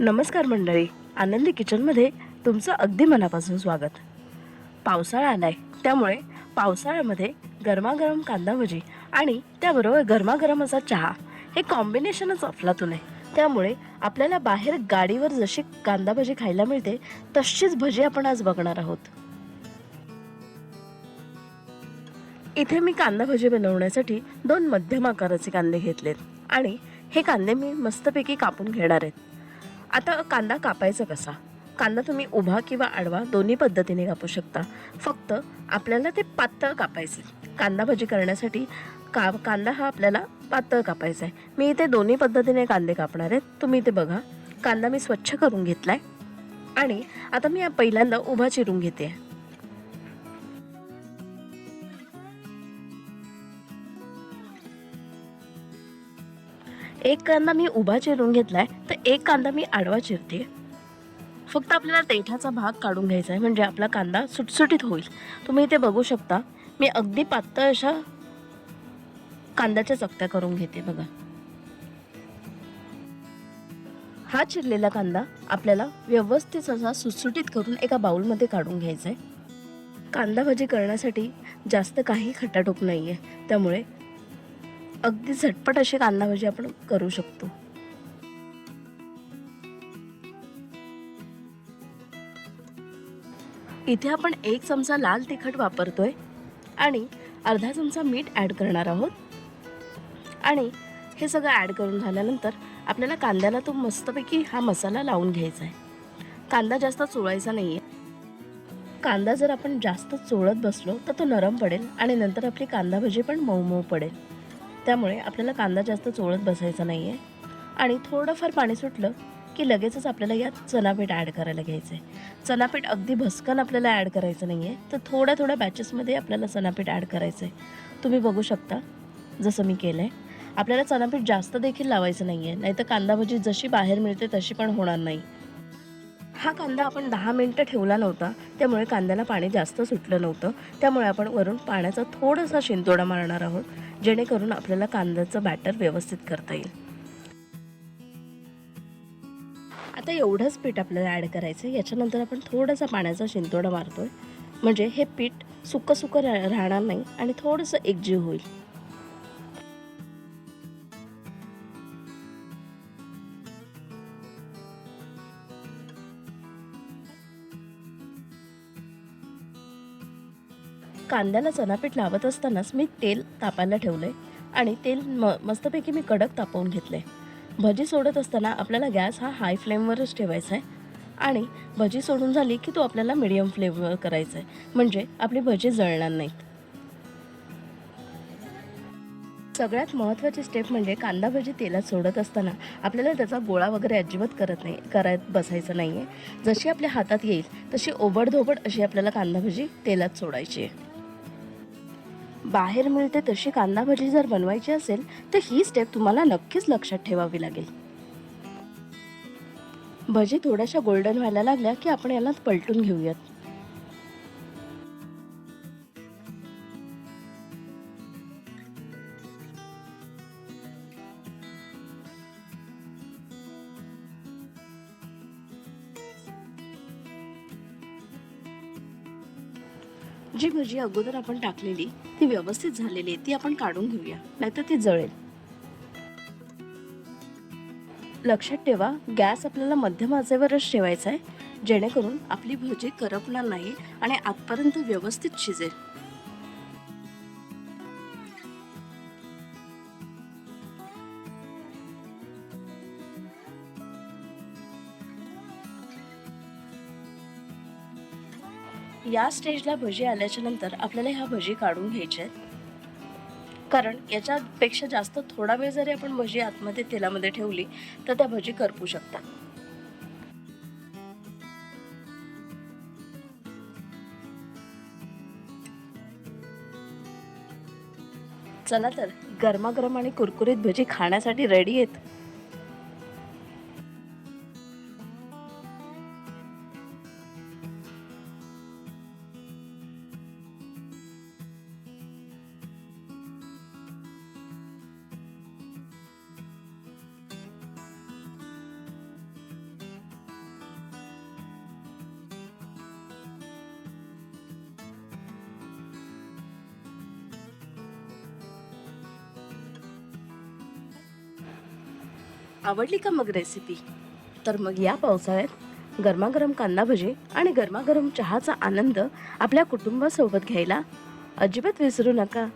नमस्कार मंडळी. आनंदी किचनमध्ये तुमचं अगदी मनापासून स्वागत. पावसाळा आलाय त्यामुळे पावसाळ्यामध्ये गरमागरम कांदा भजी आणि त्याबरोबर गरमागरम असा चहा हे कॉम्बिनेशनच अफलातून आहे. त्यामुळे आपल्याला बाहेर गाडीवर जशी कांदा भजी खायला मिळते तशीच भजी आपण आज बघणार आहोत. इथे मी कांदा भजी बनवण्यासाठी दोन मध्यम आकाराचे कांदे घेतलेत आणि हे कांदे मी मस्तपैकी कापून घेणार आहेत आता कांदा कापायचा कसा? कांदा तुम्ही उभा किंवा आडवा दोन्ही पद्धतीने कापू शकता. फक्त आपल्याला ते पातळ कापायचे. कांदा भजी करण्यासाठी का कांदा हा आपल्याला पातळ कापायचा आहे. मी इथे दोन्ही पद्धतीने कांदे कापणार आहेत तुम्ही इथे बघा. कांदा मी स्वच्छ करून घेतला आहे आणि आता मी पहिल्यांदा उभा चिरून घेते. एक कांदा मी उभा चिरून घेतलाय तर एक कांदा मी आडवा चिरते. फक्त आपल्याला देठाचा भाग काढून घ्यायचा आहे म्हणजे आपला कांदा सुटसुटीत होईल. तुम्ही इथे बघू शकता मी अगदी पातळ अशा कांद्याच्या चकत्या करून घेते बघा. हा चिरलेला कांदा आपल्याला व्यवस्थित असा सुटसुटीत करून एका बाउलमध्ये काढून घ्यायचा आहे कांदा भाजी करण्यासाठी जास्त काही खटाटोप नाही आहे त्यामुळे अगदी झटपट अशी कांदा भजी आपण करू शकतो. इथे आपण एक चमचा लाल तिखट वापरतोय आणि अर्धा चमचा मीठ ॲड करणार आहोत. आणि हे सगळं ॲड करून झाल्यानंतर आपल्याला कांद्याला तो मस्तपैकी हा मसाला लावून घ्यायचा आहे. कांदा जास्त चोळायचा नाही आहे कांदा जर आपण जास्त चोळत बसलो तर तो नरम पडेल आणि नंतर आपली कांदा भजी पण मऊ मऊ पडेल. त्यामुळे आपल्याला कांदा जास्त चोळत बसायचा नाही आहे आणि थोडंफार पाणी सुटलं की लगेचच आपल्याला यात चनापीठ ॲड करायला घ्यायचं आहे चनापीठ अगदी भस्कन आपल्याला ॲड करायचं नाही आहे तर थोड्या थोड्या बॅचेसमध्ये आपल्याला चनापीठ ॲड करायचं आहे तुम्ही बघू शकता जसं मी केलं आहे आपल्याला चनापीठ जास्त देखील लावायचं नाही आहे नाहीतर कांदा भजी जशी बाहेर मिळते तशी पण होणार नाही. हा कांदा आपण दहा मिनटं ठेवला नव्हता त्यामुळे कांद्याला पाणी जास्त सुटलं नव्हतं. त्यामुळे आपण वरून पाण्याचा थोडासा शिंतोडा मारणार आहोत जेणेकरून आपल्याला कांद्याचं बॅटर व्यवस्थित करता येईल. आता एवढंच पीठ आपल्याला ॲड करायचं आहे याच्यानंतर आपण थोडासा पाण्याचा शिंतोडा मारतोय. म्हणजे हे पीठ सुकं सुकं रा राहणार नाही आणि थोडंसं एकजीव होईल. कांद्याला चनापीठ लावत असतानाच मी तेल तापायला ठेवलं आहे आणि तेल म मस्तपैकी मी कडक तापवून घेतलं आहे भजी सोडत असताना आपल्याला गॅस हा हाय फ्लेमवरच ठेवायचा आहे आणि भजी सोडून झाली की तो आपल्याला मिडियम फ्लेमवर करायचा आहे म्हणजे आपली भजी जळणार नाहीत. सगळ्यात महत्त्वाची स्टेप म्हणजे कांदा भजी तेलात सोडत असताना आपल्याला त्याचा गोळा वगैरे अजिबात करत नाही करत बसायचं नाही आहे जशी आपल्या हातात येईल तशी ओबडधोबड अशी आपल्याला कांदा भजी तेलात सोडायची आहे. बाहेर मिळते तशी कांदा भजी जर बनवायची असेल तर ही स्टेप तुम्हाला नक्कीच लक्षात ठेवावी लागेल. भजी थोड्याशा गोल्डन व्हायला लागल्या की आपण याला पलटून घेऊयात. जी भजी अगोदर आपण टाकलेली ती व्यवस्थित झालेली आहे ती आपण काढून घेऊया. नाहीतर ती जळेल. लक्षात ठेवा गॅस आपल्याला मध्यम आचेवरच ठेवायचा आहे जेणेकरून आपली भजी करपणार नाही आणि आतपर्यंत व्यवस्थित शिजेल. या स्टेजला भजी आल्याच्यानंतर आपल्याला ह्या भजी काढून घ्यायच्या आहेत. कारण याच्यापेक्षा जास्त थोडा वेळ जरी आपण भजी आतमध्ये तेलामध्ये ठेवली तर त्या भजी करपू शकतात. चला तर गरमागरम आणि कुरकुरीत भजी खाण्यासाठी रेडी आहेत? आवडली का मग रेसिपी तर मग या पावसाळ्यात गरमागरम कांदा भजे आणि गरमागरम चहाचा आनंद आपल्या कुटुंबासोबत घ्यायला अजिबात विसरू नका.